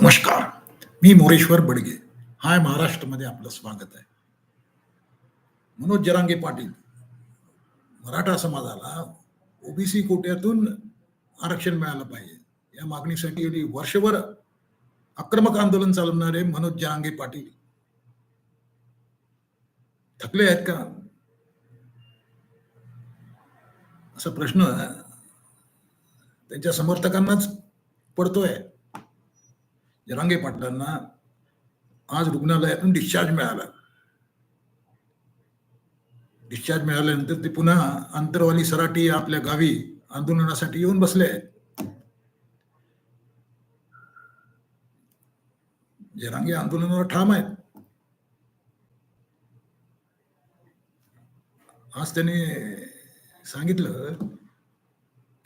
नमस्कार मी मोरेश्वर बडगे. हाय महाराष्ट्रमध्ये आपलं स्वागत आहे. मनोज जरांगे पाटील मराठा समाजाला ओबीसी कोट्यातून आरक्षण मिळालं पाहिजे. या मागणीसाठी गेली वर्षभर आक्रमक आंदोलन चालवणारे मनोज जरांगे पाटील. थकले आहेत का? असा प्रश्न त्यांच्या समर्थकांनाच पडतोय. जरांगे पाटलांना आज रुग्णालयातून डिस्चार्ज मिळाला. डिस्चार्ज मिळाल्यानंतर ते पुन्हा अंतरवाली सराटी आपल्या गावी आंदोलनासाठी येऊन बसले आहेत. जरांगे आंदोलनावर ठाम आहेत. आज त्यांनी सांगितलं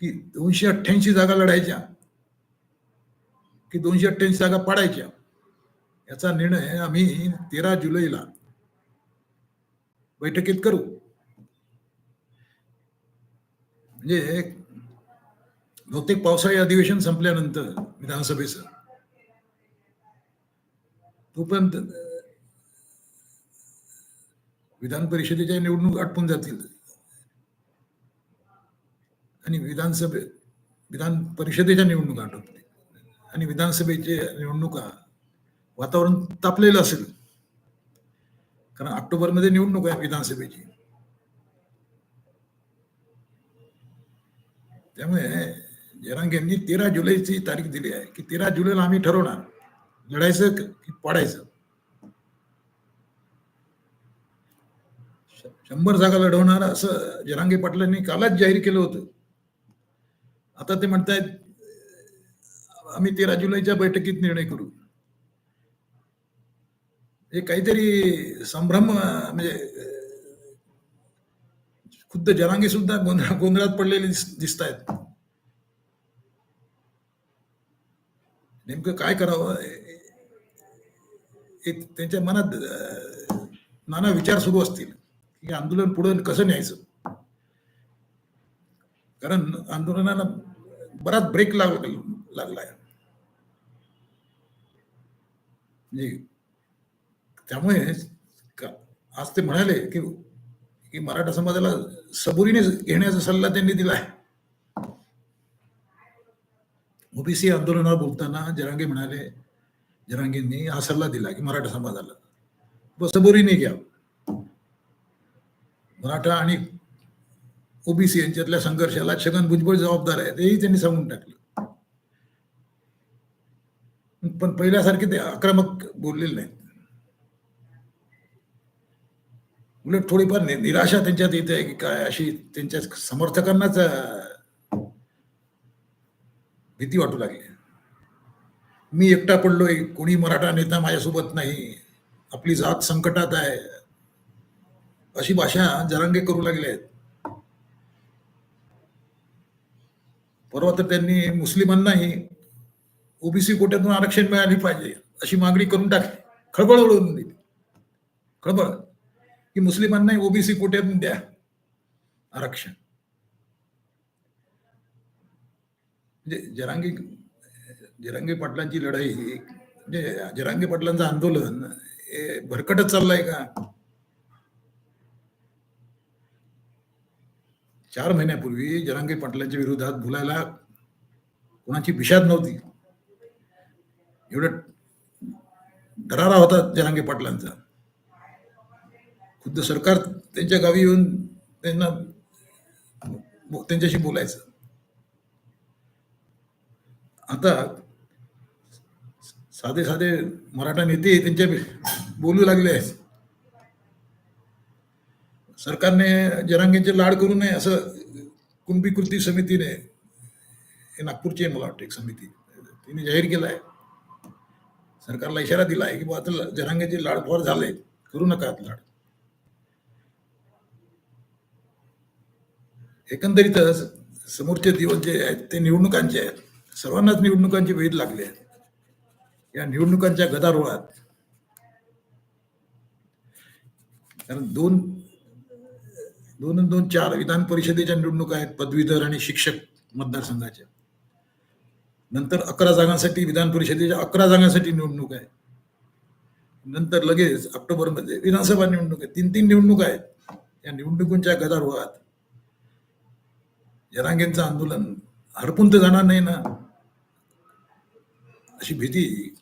की दोनशे अठ्ठ्याऐंशी जागा लढायच्या. की दोनशे अठ्ठ्याऐंशी जागा पाडायच्या. याचा निर्णय आम्ही तेरा जुलैला बैठकीत करू. म्हणजे बहुतेक पावसाळी अधिवेशन संपल्यानंतर विधानसभेचं. तोपर्यंत विधान परिषदेच्या निवडणूक आटपून जातील. आणि विधानसभे विधान परिषदेच्या निवडणूक आटोपतील. आणि विधानसभेचे निवडणुका वातावरण तापलेलं असेल. कारण ऑक्टोबरमध्ये निवडणूक आहे विधानसभेची. त्यामुळे जयरांग यांनी तेरा जुलैची तारीख दिली आहे की तेरा जुलैला आम्ही ठरवणार. लढायचं की पाडायचं. शंभर जागा लढवणार असं जरांगे पाटलांनी कालच जाहीर केलं होतं. आता ते म्हणतायत आम्ही तेरा जुलैच्या बैठकीत निर्णय करू. हे काहीतरी संभ्रम म्हणजे खुद्द जनांगी सुद्धा गोंधळ गोंधळात पडलेले दिसत आहेत नेमकं काय करावं? एक त्यांच्या मनात नाना विचार सुरू असतील. की आंदोलन पुढे कसं न्यायचं? कारण आंदोलनाला बराच ब्रेक लागला लागलाय. म्हणजे त्यामुळे आज ते म्हणाले की की मराठा समाजाला सबुरीने घेण्याचा सल्ला त्यांनी दिला आहे. ओबीसी आंदोलनावर बोलताना जरांगे म्हणाले जरांगेंनी हा सल्ला दिला की मराठा समाजाला व सबुरीने घ्या. मराठा आणि ओबीसी यांच्यातल्या संघर्षाला छगन भुजबळ जबाबदार आहे तेही त्यांनी सांगून टाकलं. पण पहिल्यासारखे ते आक्रमक बोललेले नाहीत. उलट थोडीफार निराशा त्यांच्यात येते की काय अशी त्यांच्या समर्थकांनाच भीती वाटू लागली. मी एकटा पडलोय कोणी मराठा नेता माझ्यासोबत नाही आपली जात संकटात आहे अशी भाषा जरांगे करू लागले आहेत. परवा तर त्यांनी मुस्लिमांनाही ओबीसी कोट्यातून आरक्षण मिळाली पाहिजे अशी मागणी करून टाकली. खळबळ उडवून दिली. खळबळ. की मुस्लिमांनाही ओबीसी कोट्यातून द्या. आरक्षण. म्हणजे जरांगी जरांगी पाटलांची लढाई म्हणजे जरांगी पाटलांचं आंदोलन हे भरकटच चाललंय का? चार महिन्यापूर्वी जरांगी पाटलांच्या विरोधात बोलायला कोणाची विषाद नव्हती. एवढं दरारा होता जनांगी पाटलांचा. खुद्द सरकार त्यांच्या गावी येऊन त्यांना त्यांच्याशी बोलायचं. आता साधे साधे मराठा नेते त्यांच्या बोलू लागले आहेत. सरकारने जरांगेंचे लाड करू नये असं कुणबी कृती समितीने हे नागपूरची आहे मला वाटतं एक समिती तिने जाहीर केलं आहे सरकारला इशारा दिला आहे की बा आता जरांगेचे लाड फार झाले करू नका लाड. एकंदरीतच समोरचे दिवस जे आहेत ते निवडणुकांचे आहेत. सर्वांनाच निवडणुकांची वेध लागली आहे. या निवडणुकांच्या गदारोळात कारण दोन दोन दोन चार विधान परिषदेच्या निवडणुका आहेत पदवीधर आणि शिक्षक मतदारसंघाच्या. नंतर अकरा जागांसाठी विधान परिषदेच्या अकरा जागांसाठी निवडणूक आहे. नंतर लगेच ऑक्टोबरमध्ये विधानसभा निवडणूक आहे. तीन तीन निवडणूक आहेत. या निवडणुकींच्या गदारोळात जरांगेंचं आंदोलन हरपून तर जाणार नाही ना. अशी भीती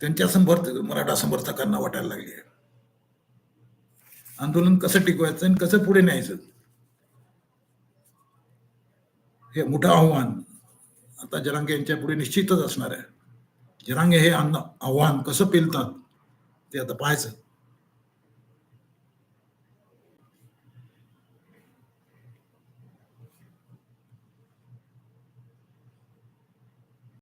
त्यांच्या समर्थ मराठा समर्थकांना वाटायला लागली आहे. आंदोलन कसं टिकवायचं आणि कसं पुढे न्यायचं? हे मोठं आव्हान आता जरांगे यांच्या पुढे निश्चितच असणार आहे. जरांगे हे आव्हान कसं पेलतात ते आता पाहायचं.